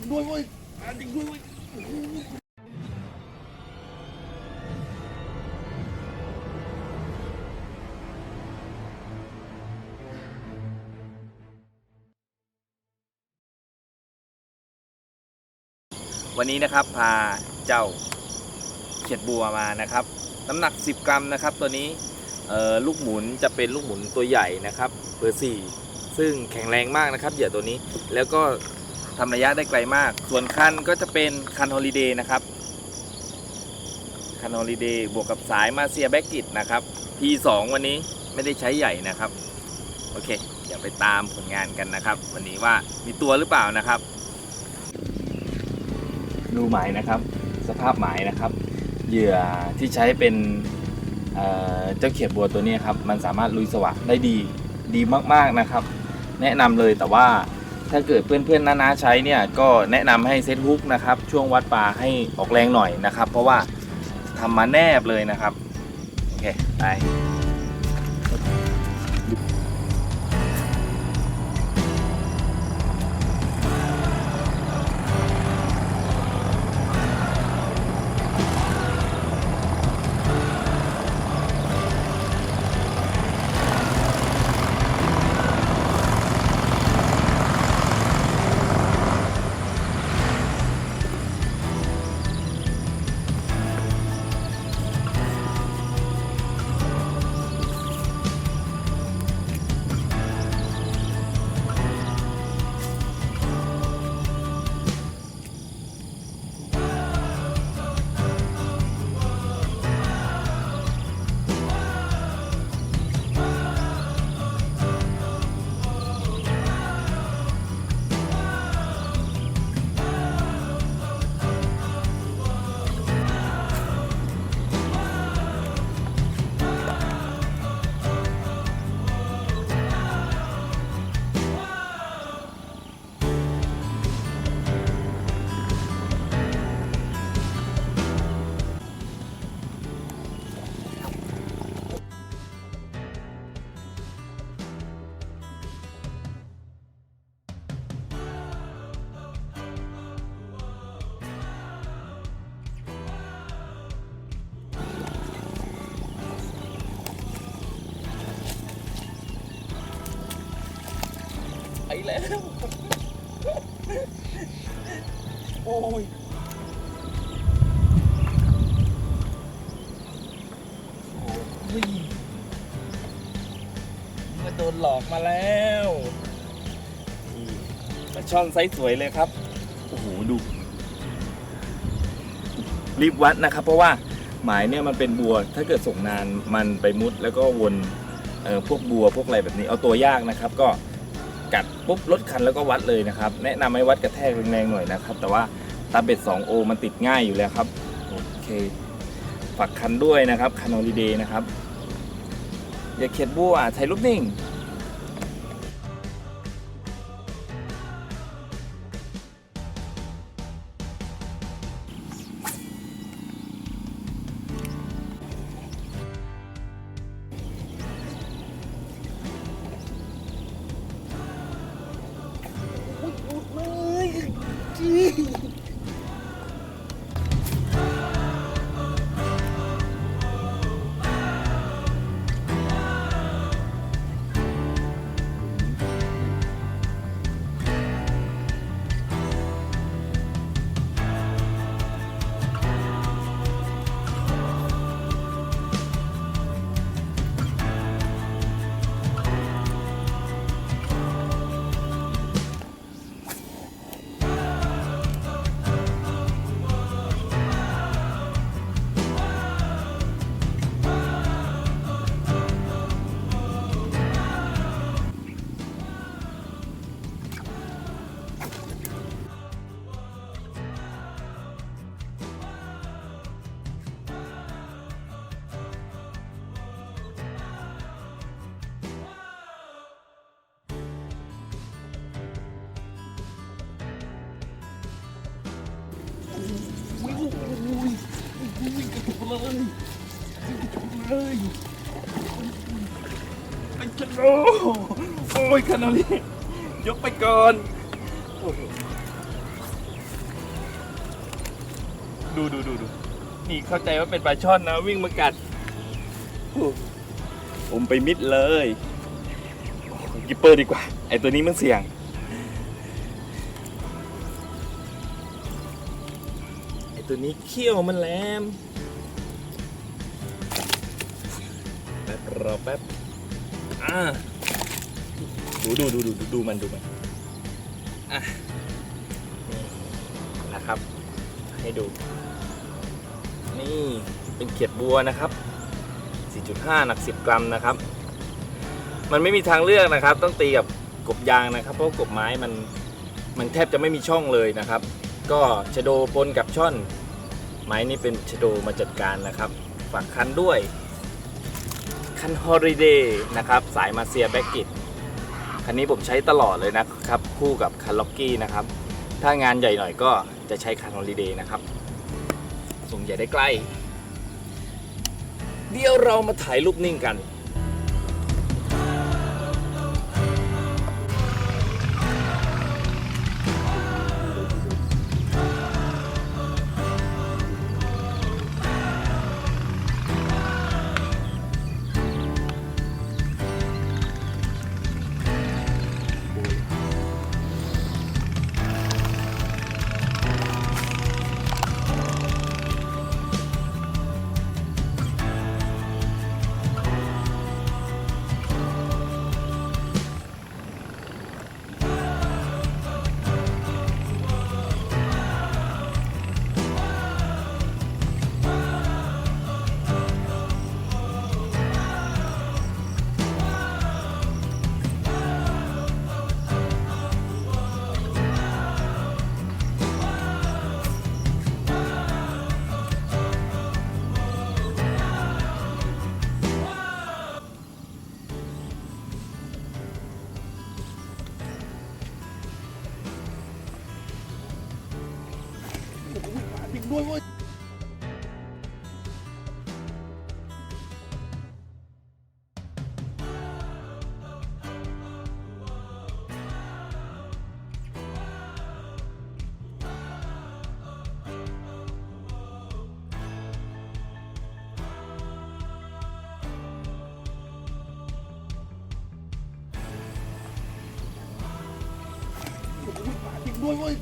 ริงด้วยเว้ยมาจริงด้วยเว้ยโอ้โหวันนี้นะครับพาเจ้าเขียดบัวมานะครับ น้ำหนัก 10 กรัมนะครับ ตัวนี้ลูกหมุนจะเป็นลูกหมุนตัวใหญ่นะครับเบอร์สี่ซึ่งแข็งแรงมากนะครับเหยื่อตัวนี้แล้วก็ ทำระยะได้ไกลมาก ส่วนคันก็จะเป็นคันฮอลิเดย์นะครับ คันฮอลิเดย์บวกกับสายมาเซียแบ็กกิตนะครับ P2 วันนี้ไม่ได้ใช้ใหญ่นะครับ โอเค เดี๋ยวไปตามผลงานกันนะครับ วันนี้ว่ามีตัวหรือเปล่านะครับ ดูหมายนะครับ สภาพหมายนะครับ เหยื่อที่ใช้เป็นเจ้าเขียดบัวตัวนี้ครับ มันสามารถลุยสวะได้ดีดีมากๆนะครับ แนะนำเลยแต่ว่า ถ้าเกิดเพื่อนๆน้าๆใช้เนี่ยก็แนะนำให้เซตฮุกนะครับ ช่วงวัดปลาให้ออกแรงหน่อยนะครับ เพราะว่าทำมาแนบเลยนะครับ โอเค ไป โอ้ยโอ้ยมาโดนหลอกมาแล้วนี่ปลาช่อนไซส์สวยเลยครับ โอ้โห ดู รีบวัดนะครับ เพราะว่าหมายเนี่ยมันเป็นบัว ถ้าเกิดส่งนานมันไปมุดแล้วก็วนเอ่อพวกบัวพวกอะไรแบบนี้ เอาตัวยากนะครับ ก็ กัดปุ๊บลดคันแล้วก็วัดเลยนะครับ แนะนำให้วัดกระแทกแรงๆหน่อยนะครับ แต่ว่าตาเบ็ด 2O มันติดง่ายอยู่แล้วครับโอเคฝักคันด้วยนะครับคันโอลิเดย์นะครับอย่าเข็ดบัวถ่ายรูปนิ่ง อุ้ เลยกระตุกเลยเป็นชะโลโอ้ยคานาลียกไปก่อน ดูดูดูดูนี่เข้าใจว่าเป็นปลาช่อนนะ วิ่งมากัดอู้มไปมิดเลยกิปเปอร์ดีกว่า ไอตัวนี้มันเสี่ยงไอตัวนี้เขี้ยวมันแหลม รอแป๊บอ่าดูดูดูดูดูมันดูมันอะนี่นะครับ ให้ดู นี่เป็นเขียดบัวนะครับ 4.5 หนัก 10 กรัมนะครับ มันไม่มีทางเลือกนะครับ ต้องตีกับกบยางนะครับ เพราะกบไม้มันมันแทบจะไม่มีช่องเลยนะครับ ก็ชะโดปนกับช่อน ไม้นี่เป็นชะโดมาจัดการนะครับ ฝากคันด้วย คันฮอริเดย์นะครับสายมาเซียแบ็กกิตคันนี้ผมใช้ตลอดเลยนะครับ คู่กับคันล็อกกี้นะครับ ถ้างานใหญ่หน่อยก็จะใช้คันฮอลิเดย์นะครับส่งใหญ่ได้ใกล้ เดี๋ยวเรามาถ่ายรูปนิ่งกัน จริงด้วยเว้ย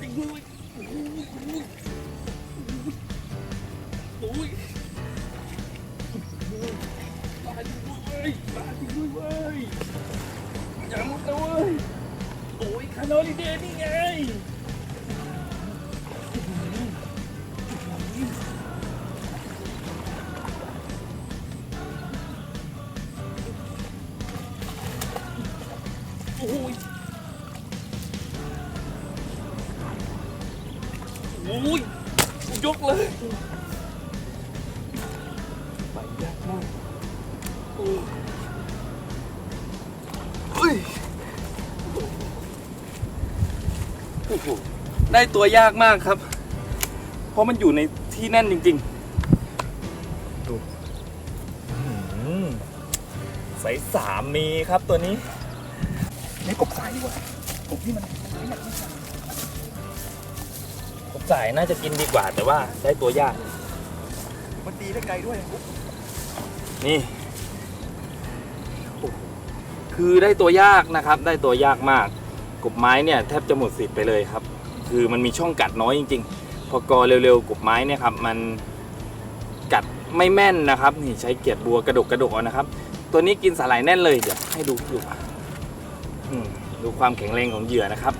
จริงด้วยเว้ยโอ้ยตายจริด้วยเว้ยตายจริด้วยเว้ยอย่ามุดนะเว้ยโอ้ยคานอลิเดย์นี่ไงโอ้ยโอ้ยยกเลย มากโอ้ยเฮ้ยโอ้โหได้ตัวยากมากครับ เพราะมันอยู่ในที่แน่นจริงๆ ดูอืมสายสามมีครับตัวนี้ นี่กบสายดีกว่ากบที่มันมันหนักไม่ใช่ผมจ่ายน่าจะกินดีกว่าแต่ว่าได้ตัวยาก มันตีได้ไกลด้วย นี่ คือได้ตัวยากนะครับ ได้ตัวยากมาก กบไม้เนี่ยแทบจะหมดสิทธิ์ไปเลยครับ คือมันมีช่องกัดน้อยจริง ๆ พอกอเร็วๆกบไม้เนี่ยครับ มันกัดไม่แม่นนะครับ นี่ใช้เกียดบัวกระดกกระดกเอานะครับ ตัวนี้กินสาหร่ายแน่นเลยเดี๋ยวให้ดูดูดูความแข็งแรงของเหยื่อนะครับ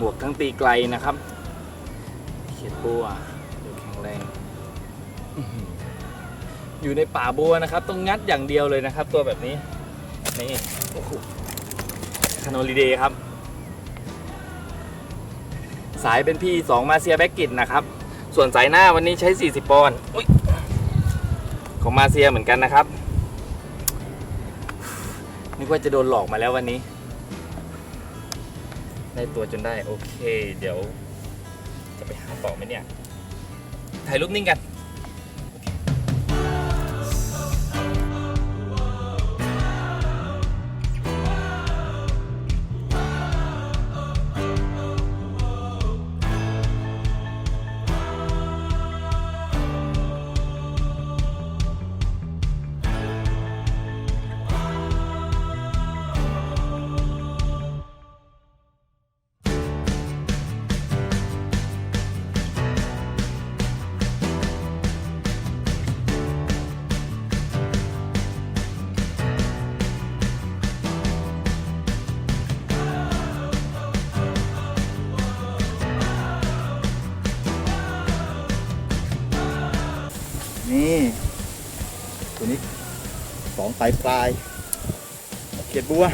บวกทั้งตีไกลนะครับ เขียดบัวดูแข็งแรง อยู่ในป่าบัวนะครับ ต้องงัดอย่างเดียวเลยนะครับ ตัวแบบนี้ นี่โอ้โหคานอลิเดย์ครับ สายเป็นพี่สองมาเซียแบ็กกิตนะครับ ส่วนสายหน้าวันนี้ใช้ 40 ปอนด์อุ๊ยของมาเซียเหมือนกันนะครับนึกว่าจะโดนหลอกมาแล้ววันนี้ ได้ตัวจนได้ โอเค เดี๋ยว จะไปหาต่อไหมเนี่ย ถ่ายรูปนิ่งกัน ปลายปลายเขียดบัว